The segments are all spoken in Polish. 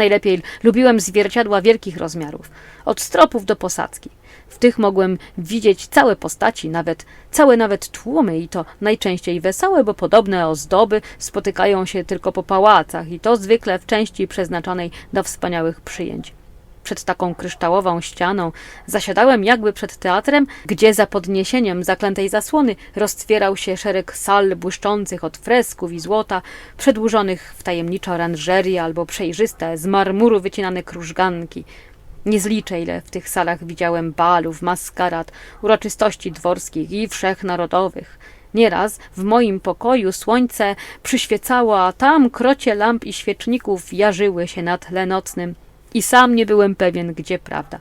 Najlepiej lubiłem zwierciadła wielkich rozmiarów, od stropów do posadzki. W tych mogłem widzieć całe postaci, nawet całe nawet tłumy i to najczęściej wesołe, bo podobne ozdoby spotykają się tylko po pałacach i to zwykle w części przeznaczonej do wspaniałych przyjęć. Przed taką kryształową ścianą zasiadałem jakby przed teatrem, gdzie za podniesieniem zaklętej zasłony roztwierał się szereg sal błyszczących od fresków i złota, przedłużonych w tajemnicze oranżerie albo przejrzyste, z marmuru wycinane krużganki. Nie zliczę, ile w tych salach widziałem balów, maskarad, uroczystości dworskich i wszechnarodowych. Nieraz w moim pokoju słońce przyświecało, a tam krocie lamp i świeczników jarzyły się na tle nocnym i sam nie byłem pewien, gdzie prawda.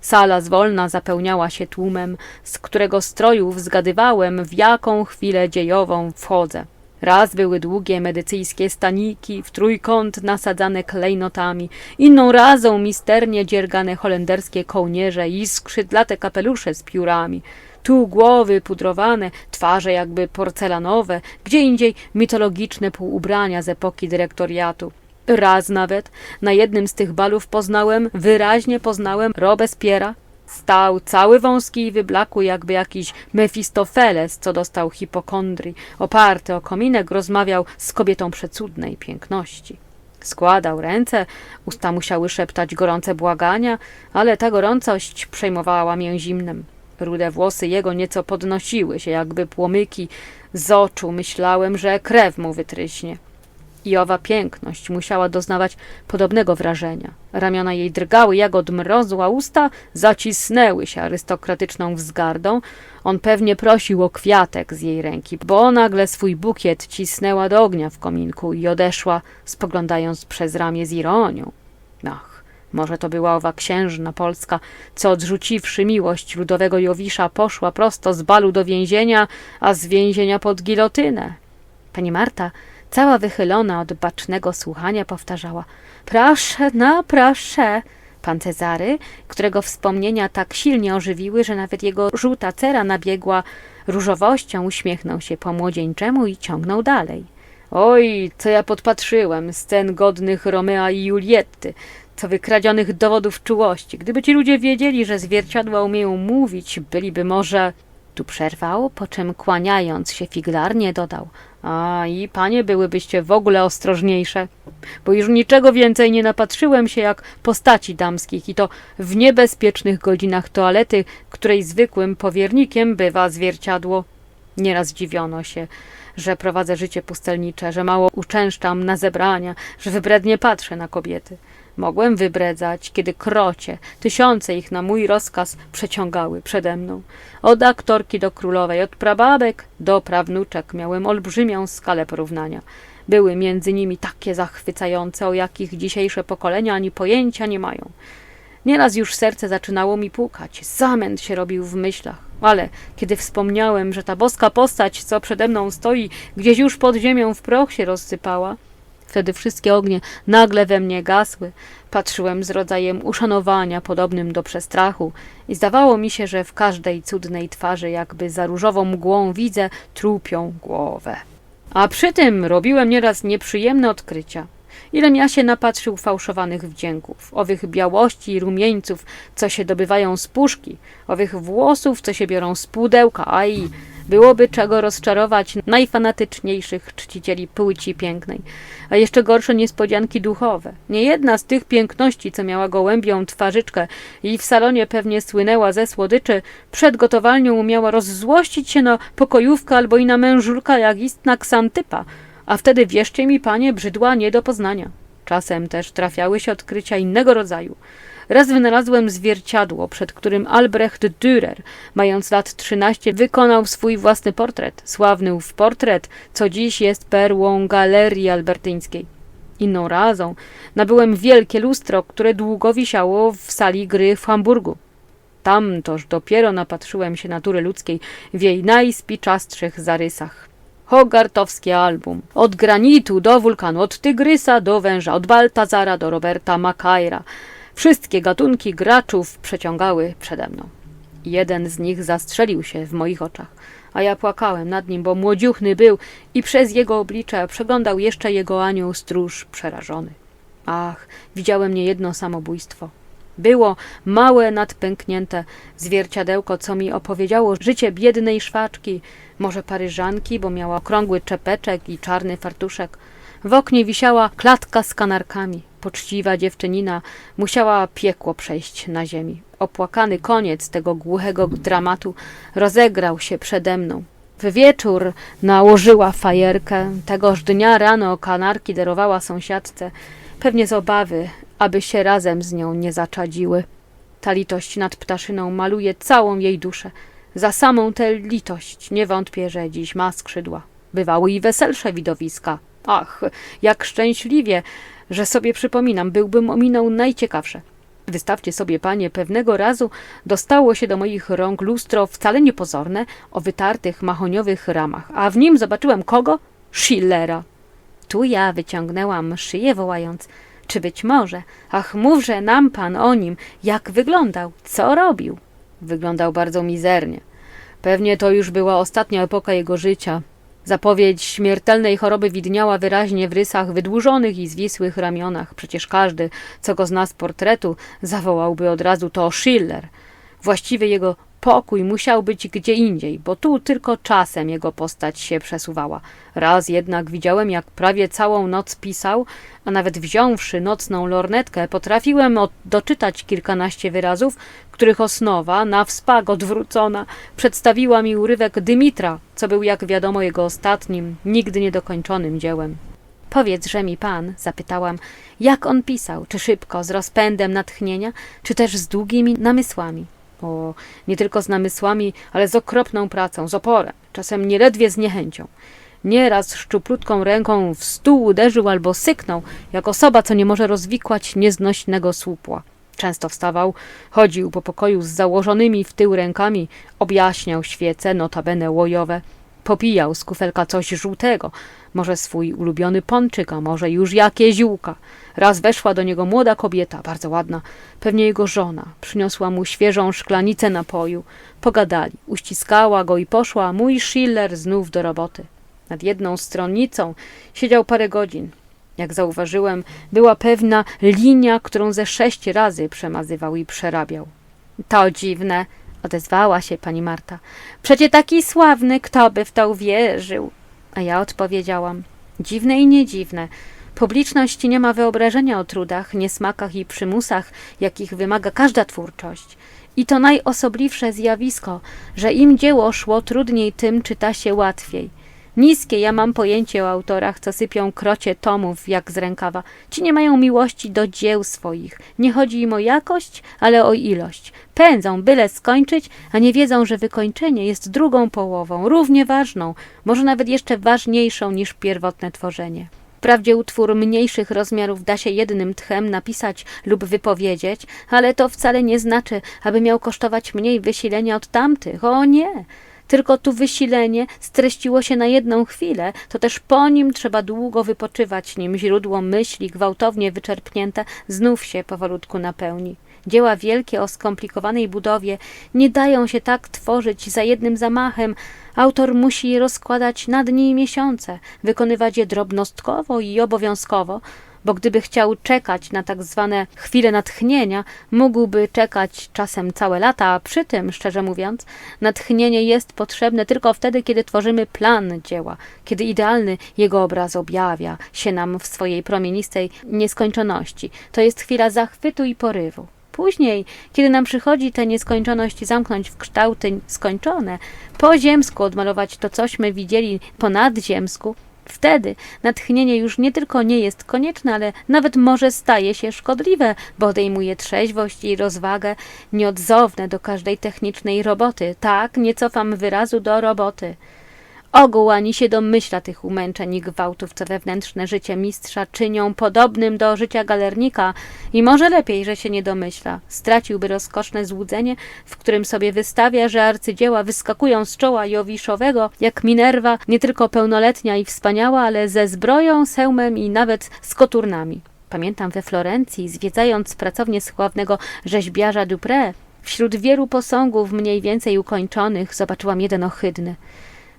Sala zwolna zapełniała się tłumem, z którego strojów zgadywałem, w jaką chwilę dziejową wchodzę. Raz były długie medycyjskie staniki, w trójkąt nasadzane klejnotami, inną razą misternie dziergane holenderskie kołnierze i skrzydlate kapelusze z piórami. Tu głowy pudrowane, twarze jakby porcelanowe, gdzie indziej mitologiczne półubrania z epoki dyrektoriatu. Raz nawet na jednym z tych balów poznałem, wyraźnie poznałem Robespiera. Stał cały wąski i wyblakły, jakby jakiś Mefistofeles, co dostał hipokondrii. Oparty o kominek rozmawiał z kobietą przecudnej piękności. Składał ręce, usta musiały szeptać gorące błagania, ale ta gorącość przejmowała mię zimnem. Rude włosy jego nieco podnosiły się, jakby płomyki. Z oczu myślałem, że krew mu wytryśnie. I owa piękność musiała doznawać podobnego wrażenia. Ramiona jej drgały jak od mrozu, a usta zacisnęły się arystokratyczną wzgardą. On pewnie prosił o kwiatek z jej ręki, bo nagle swój bukiet cisnęła do ognia w kominku i odeszła, spoglądając przez ramię z ironią. Ach, może to była owa księżna polska, co odrzuciwszy miłość ludowego Jowisza, poszła prosto z balu do więzienia, a z więzienia pod gilotynę. Pani Marta Cała wychylona od bacznego słuchania powtarzała Proszę, no proszę. Pan Cezary, którego wspomnienia tak silnie ożywiły, że nawet jego żółta cera nabiegła różowością, uśmiechnął się po młodzieńczemu i ciągnął dalej. Oj, co ja podpatrzyłem, scen godnych Romea i Julietty, co wykradzionych dowodów czułości. Gdyby ci ludzie wiedzieli, że zwierciadła umieją mówić, byliby może... Tu przerwał, po czym kłaniając się figlarnie dodał – a i panie byłybyście w ogóle ostrożniejsze, bo już niczego więcej nie napatrzyłem się jak postaci damskich i to w niebezpiecznych godzinach toalety, której zwykłym powiernikiem bywa zwierciadło. Nieraz dziwiono się, że prowadzę życie pustelnicze, że mało uczęszczam na zebrania, że wybrednie patrzę na kobiety. Mogłem wybredzać, kiedy krocie, tysiące ich na mój rozkaz przeciągały przede mną. Od aktorki do królowej, od prababek do prawnuczek miałem olbrzymią skalę porównania. Były między nimi takie zachwycające, o jakich dzisiejsze pokolenia ani pojęcia nie mają. Nieraz już serce zaczynało mi pukać, zamęt się robił w myślach, ale kiedy wspomniałem, że ta boska postać, co przede mną stoi, gdzieś już pod ziemią w proch się rozsypała, Wtedy wszystkie ognie nagle we mnie gasły. Patrzyłem z rodzajem uszanowania podobnym do przestrachu i zdawało mi się, że w każdej cudnej twarzy jakby za różową mgłą widzę trupią głowę. A przy tym robiłem nieraz nieprzyjemne odkrycia. Ilem ja się napatrzył fałszowanych wdzięków, owych białości i rumieńców, co się dobywają z puszki, owych włosów, co się biorą z pudełka, a i Byłoby czego rozczarować najfanatyczniejszych czcicieli płci pięknej, a jeszcze gorsze niespodzianki duchowe. Nie jedna z tych piękności, co miała gołębią twarzyczkę i w salonie pewnie słynęła ze słodyczy, przed gotowalnią umiała rozzłościć się na pokojówkę albo i na mężulka jak istna ksantypa, a wtedy wierzcie mi, panie, brzydła nie do poznania. Czasem też trafiały się odkrycia innego rodzaju. Raz wynalazłem zwierciadło, przed którym Albrecht Dürer, mając lat trzynaście, wykonał swój własny portret. Sławny ów portret, co dziś jest perłą galerii albertyńskiej. Inną razą nabyłem wielkie lustro, które długo wisiało w sali gry w Hamburgu. Tam toż dopiero napatrzyłem się natury ludzkiej w jej najspiczastszych zarysach. Hogartowskie album. Od granitu do wulkanu, od tygrysa do węża, od Baltazara do Roberta Macaira. Wszystkie gatunki graczów przeciągały przede mną. Jeden z nich zastrzelił się w moich oczach, a ja płakałem nad nim, bo młodziuchny był i przez jego oblicze przeglądał jeszcze jego anioł stróż przerażony. Ach, widziałem niejedno samobójstwo. Było małe, nadpęknięte zwierciadełko, co mi opowiedziało życie biednej szwaczki, może paryżanki, bo miała okrągły czepeczek i czarny fartuszek. W oknie wisiała klatka z kanarkami. Poczciwa dziewczynina musiała piekło przejść na ziemi. Opłakany koniec tego głuchego dramatu rozegrał się przede mną. W wieczór nałożyła fajerkę. Tegoż dnia rano kanarki darowała sąsiadce, pewnie z obawy, aby się razem z nią nie zaczadziły. Ta litość nad ptaszyną maluje całą jej duszę. Za samą tę litość nie wątpię, że dziś ma skrzydła. Bywały i weselsze widowiska. Ach, jak szczęśliwie, że sobie przypominam, byłbym ominął najciekawsze. Wystawcie sobie, panie, pewnego razu dostało się do moich rąk lustro wcale niepozorne o wytartych mahoniowych ramach, a w nim zobaczyłem kogo? Schillera. Tu ja wyciągnęłam szyję, wołając: Czy być może, ach, mówże nam pan o nim, jak wyglądał, co robił. Wyglądał bardzo mizernie. Pewnie to już była ostatnia epoka jego życia. Zapowiedź śmiertelnej choroby widniała wyraźnie w rysach wydłużonych i zwisłych ramionach. Przecież każdy, co go zna z portretu, zawołałby od razu to Schiller. Właściwie jego pokój musiał być gdzie indziej, bo tu tylko czasem jego postać się przesuwała. Raz jednak widziałem, jak prawie całą noc pisał, a nawet wziąwszy nocną lornetkę, potrafiłem doczytać kilkanaście wyrazów, których osnowa, na wspak odwrócona, przedstawiła mi urywek Dymitra, co był, jak wiadomo, jego ostatnim, nigdy niedokończonym dziełem. Powiedzże mi pan, zapytałam, jak on pisał, czy szybko, z rozpędem natchnienia, czy też z długimi namysłami? O, nie tylko z namysłami, ale z okropną pracą, z oporem, czasem nieledwie z niechęcią. Nieraz szczuplutką ręką w stół uderzył albo syknął, jak osoba, co nie może rozwikłać nieznośnego słupła. Często wstawał, chodził po pokoju z założonymi w tył rękami, objaśniał świece, notabene łojowe, popijał z kufelka coś żółtego, może swój ulubiony pączyk, a może już jakie ziółka. Raz weszła do niego młoda kobieta, bardzo ładna, pewnie jego żona. Przyniosła mu świeżą szklanicę napoju. Pogadali, uściskała go i poszła, mój Schiller znów do roboty. Nad jedną stronnicą siedział parę godzin. Jak zauważyłem, była pewna linia, którą ze sześć razy przemazywał i przerabiał. To dziwne, odezwała się pani Marta. Przecie taki sławny, kto by w to uwierzył? A ja odpowiedziałam: Dziwne i niedziwne. Publiczność nie ma wyobrażenia o trudach, niesmakach i przymusach, jakich wymaga każda twórczość. I to najosobliwsze zjawisko, że im dzieło szło trudniej, tym czyta się łatwiej. Niskie ja mam pojęcie o autorach, co sypią krocie tomów jak z rękawa. Ci nie mają miłości do dzieł swoich. Nie chodzi im o jakość, ale o ilość. Pędzą, byle skończyć, a nie wiedzą, że wykończenie jest drugą połową, równie ważną, może nawet jeszcze ważniejszą niż pierwotne tworzenie. Wprawdzie utwór mniejszych rozmiarów da się jednym tchem napisać lub wypowiedzieć, ale to wcale nie znaczy, aby miał kosztować mniej wysilenia od tamtych. O nie! Tylko tu wysilenie streściło się na jedną chwilę, to też po nim trzeba długo wypoczywać, nim źródło myśli, gwałtownie wyczerpnięte, znów się powolutku napełni. Dzieła wielkie o skomplikowanej budowie nie dają się tak tworzyć za jednym zamachem. Autor musi je rozkładać na dni i miesiące, wykonywać je drobnostkowo i obowiązkowo, bo gdyby chciał czekać na tak zwane chwile natchnienia, mógłby czekać czasem całe lata, a przy tym, szczerze mówiąc, natchnienie jest potrzebne tylko wtedy, kiedy tworzymy plan dzieła, kiedy idealny jego obraz objawia się nam w swojej promienistej nieskończoności. To jest chwila zachwytu i porywu. Później, kiedy nam przychodzi tę nieskończoność zamknąć w kształty skończone, po ziemsku odmalować to, cośmy widzieli po nadziemsku, Wtedy natchnienie już nie tylko nie jest konieczne, ale nawet może staje się szkodliwe, bo odejmuje trzeźwość i rozwagę nieodzowne do każdej technicznej roboty. Tak, nie cofam wyrazu do roboty. Ogół ani się domyśla tych umęczeń i gwałtów, co wewnętrzne życie mistrza czynią podobnym do życia galernika i może lepiej, że się nie domyśla. Straciłby rozkoszne złudzenie, w którym sobie wystawia, że arcydzieła wyskakują z czoła Jowiszowego, jak Minerva, nie tylko pełnoletnia i wspaniała, ale ze zbroją, hełmem i nawet z koturnami. Pamiętam we Florencji, zwiedzając pracownię sławnego rzeźbiarza Dupré, wśród wielu posągów mniej więcej ukończonych zobaczyłam jeden ohydny.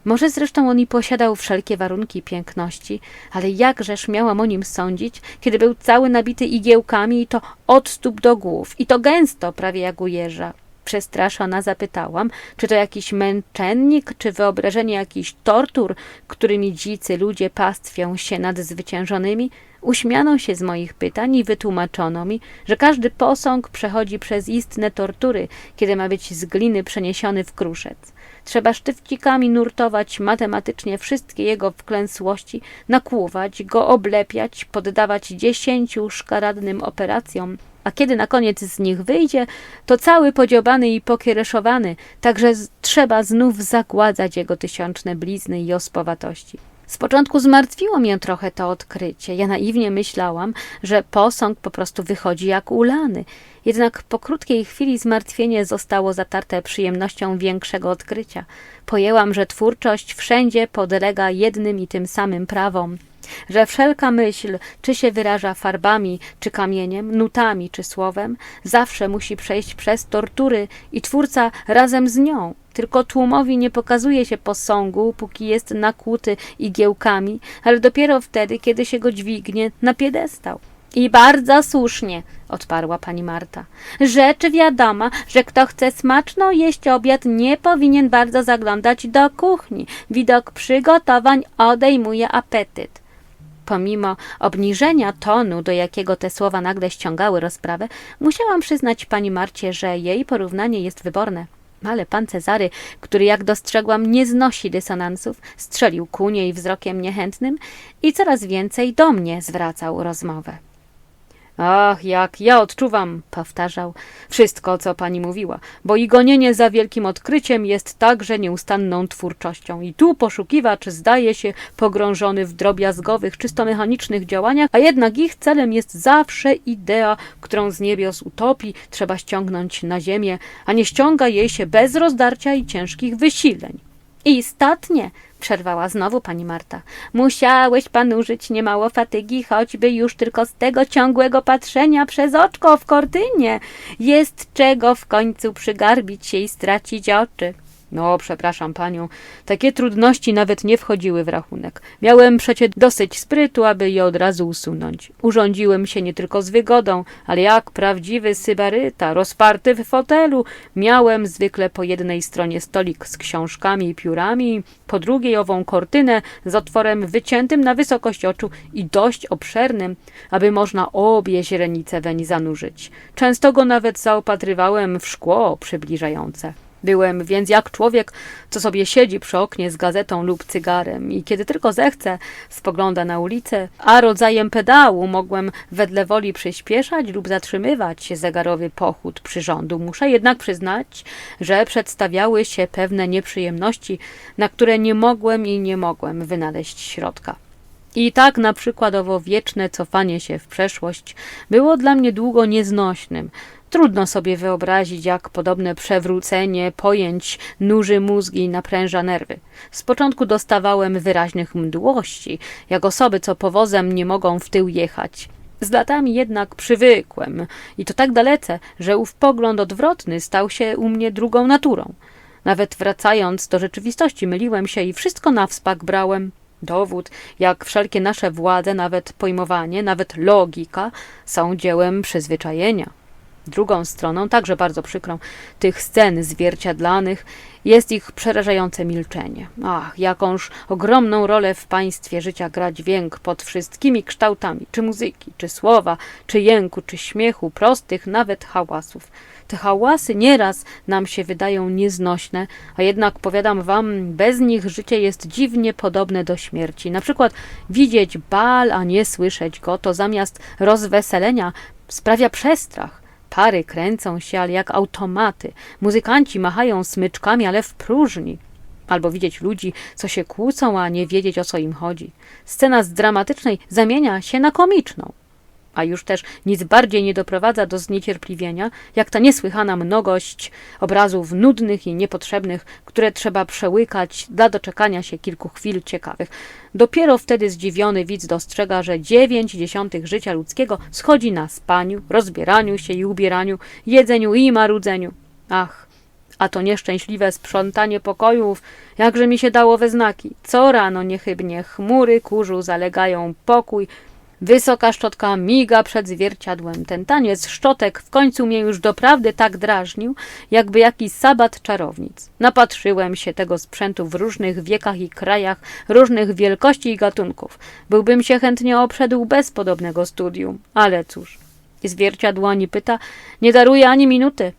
Może zresztą on i posiadał wszelkie warunki piękności, ale jakżeż miałam o nim sądzić, kiedy był cały nabity igiełkami i to od stóp do głów, i to gęsto, prawie jak u jeża. Przestraszona zapytałam, czy to jakiś męczennik, czy wyobrażenie jakichś tortur, którymi dzicy ludzie pastwią się nad zwyciężonymi. Uśmiano się z moich pytań i wytłumaczono mi, że każdy posąg przechodzi przez istne tortury, kiedy ma być z gliny przeniesiony w kruszec. Trzeba sztywcikami nurtować matematycznie wszystkie jego wklęsłości, nakłuwać go, oblepiać, poddawać dziesięciu szkaradnym operacjom, a kiedy na koniec z nich wyjdzie, to cały podziobany i pokiereszowany, także trzeba znów zagładzać jego tysiączne blizny i ospowatości. Z początku zmartwiło mnie trochę to odkrycie. Ja naiwnie myślałam, że posąg po prostu wychodzi jak ulany. Jednak po krótkiej chwili zmartwienie zostało zatarte przyjemnością większego odkrycia. Pojęłam, że twórczość wszędzie podlega jednym i tym samym prawom że wszelka myśl, czy się wyraża farbami, czy kamieniem, nutami, czy słowem, zawsze musi przejść przez tortury i twórca razem z nią. Tylko tłumowi nie pokazuje się posągu, póki jest nakłuty igiełkami, ale dopiero wtedy, kiedy się go dźwignie na piedestał. I bardzo słusznie, odparła pani Marta. Rzecz wiadoma, że kto chce smaczno jeść obiad, nie powinien bardzo zaglądać do kuchni. Widok przygotowań odejmuje apetyt. Pomimo obniżenia tonu, do jakiego te słowa nagle ściągały rozprawę, musiałam przyznać pani Marcie, że jej porównanie jest wyborne. Ale pan Cezary, który jak dostrzegłam nie znosi dysonansów, strzelił ku niej wzrokiem niechętnym i coraz więcej do mnie zwracał rozmowę. Ach, jak ja odczuwam, powtarzał, wszystko, co pani mówiła, bo i gonienie za wielkim odkryciem jest także nieustanną twórczością. I tu poszukiwacz zdaje się pogrążony w drobiazgowych, czysto mechanicznych działaniach, a jednak ich celem jest zawsze idea, którą z niebios utopii trzeba ściągnąć na ziemię, a nie ściąga jej się bez rozdarcia i ciężkich wysileń. Istotnie, przerwała znowu pani Marta. Musiałeś pan użyć niemało fatygi, choćby już tylko z tego ciągłego patrzenia przez oczko w kortynie. Jest czego w końcu przygarbić się i stracić oczy. No, przepraszam panią, takie trudności nawet nie wchodziły w rachunek. Miałem przecie dosyć sprytu, aby je od razu usunąć. Urządziłem się nie tylko z wygodą, ale jak prawdziwy sybaryta, rozparty w fotelu. Miałem zwykle po jednej stronie stolik z książkami i piórami, po drugiej ową kortynę z otworem wyciętym na wysokość oczu i dość obszernym, aby można obie źrenice weń zanurzyć. Często go nawet zaopatrywałem w szkło przybliżające. Byłem więc jak człowiek, co sobie siedzi przy oknie z gazetą lub cygarem i kiedy tylko zechce, spogląda na ulicę, a rodzajem pedału mogłem wedle woli przyspieszać lub zatrzymywać zegarowy pochód przyrządu. Muszę jednak przyznać, że przedstawiały się pewne nieprzyjemności, na które nie mogłem i nie mogłem wynaleźć środka. I tak na przykład owo wieczne cofanie się w przeszłość było dla mnie długo nieznośnym, Trudno sobie wyobrazić, jak podobne przewrócenie pojęć nuży mózgi i napręża nerwy. Z początku dostawałem wyraźnych mdłości, jak osoby, co powozem nie mogą w tył jechać. Z latami jednak przywykłem i to tak dalece, że ów pogląd odwrotny stał się u mnie drugą naturą. Nawet wracając do rzeczywistości, myliłem się i wszystko na wspak brałem. Dowód, jak wszelkie nasze władze, nawet pojmowanie, nawet logika, są dziełem przyzwyczajenia. Drugą stroną, także bardzo przykrą, tych scen zwierciadlanych jest ich przerażające milczenie. Ach, jakąż ogromną rolę w państwie życia gra dźwięk pod wszystkimi kształtami, czy muzyki, czy słowa, czy jęku, czy śmiechu, prostych nawet hałasów. Te hałasy nieraz nam się wydają nieznośne, a jednak powiadam wam, bez nich życie jest dziwnie podobne do śmierci. Na przykład widzieć bal, a nie słyszeć go, to zamiast rozweselenia sprawia przestrach. Pary kręcą się, ale jak automaty. Muzykanci machają smyczkami, ale w próżni. Albo widzieć ludzi, co się kłócą, a nie wiedzieć, o co im chodzi. Scena z dramatycznej zamienia się na komiczną a już też nic bardziej nie doprowadza do zniecierpliwienia, jak ta niesłychana mnogość obrazów nudnych i niepotrzebnych, które trzeba przełykać dla doczekania się kilku chwil ciekawych. Dopiero wtedy zdziwiony widz dostrzega, że dziewięć dziesiątych życia ludzkiego schodzi na spaniu, rozbieraniu się i ubieraniu, jedzeniu i marudzeniu. Ach, A to nieszczęśliwe sprzątanie pokojów, jakże mi się dało we znaki. Co rano niechybnie chmury kurzu zalegają pokój, wysoka szczotka miga przed zwierciadłem. Ten taniec szczotek w końcu mnie już doprawdy tak drażnił, jakby jakiś sabat czarownic. Napatrzyłem się tego sprzętu w różnych wiekach i krajach, różnych wielkości i gatunków. Byłbym się chętnie obszedł bez podobnego studium, ale cóż. Zwierciadło ani pyta, nie daruje ani minuty.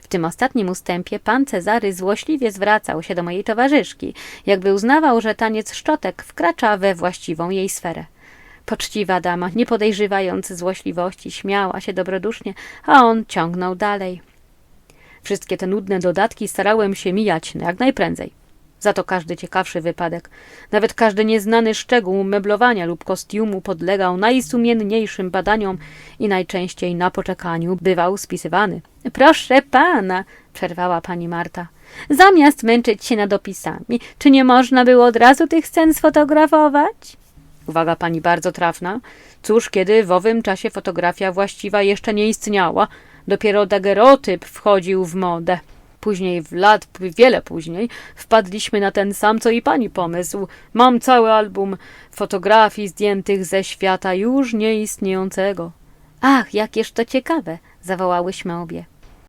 W tym ostatnim ustępie pan Cezary złośliwie zwracał się do mojej towarzyszki, jakby uznawał, że taniec szczotek wkracza we właściwą jej sferę. Poczciwa dama, nie podejrzewając złośliwości, śmiała się dobrodusznie, a on ciągnął dalej. Wszystkie te nudne dodatki starałem się mijać jak najprędzej. Za to każdy ciekawszy wypadek, nawet każdy nieznany szczegół meblowania lub kostiumu podlegał najsumienniejszym badaniom i najczęściej na poczekaniu bywał spisywany. Proszę pana, przerwała pani Marta. Zamiast męczyć się nad opisami, czy nie można było od razu tych scen sfotografować? Uwaga pani bardzo trafna. Cóż, kiedy w owym czasie fotografia właściwa jeszcze nie istniała, dopiero dagerotyp wchodził w modę. Później, w lat, wiele później, wpadliśmy na ten sam, co i pani pomysł. Mam cały album fotografii zdjętych ze świata już nieistniejącego. Ach, jakież to ciekawe, zawołałyśmy obie.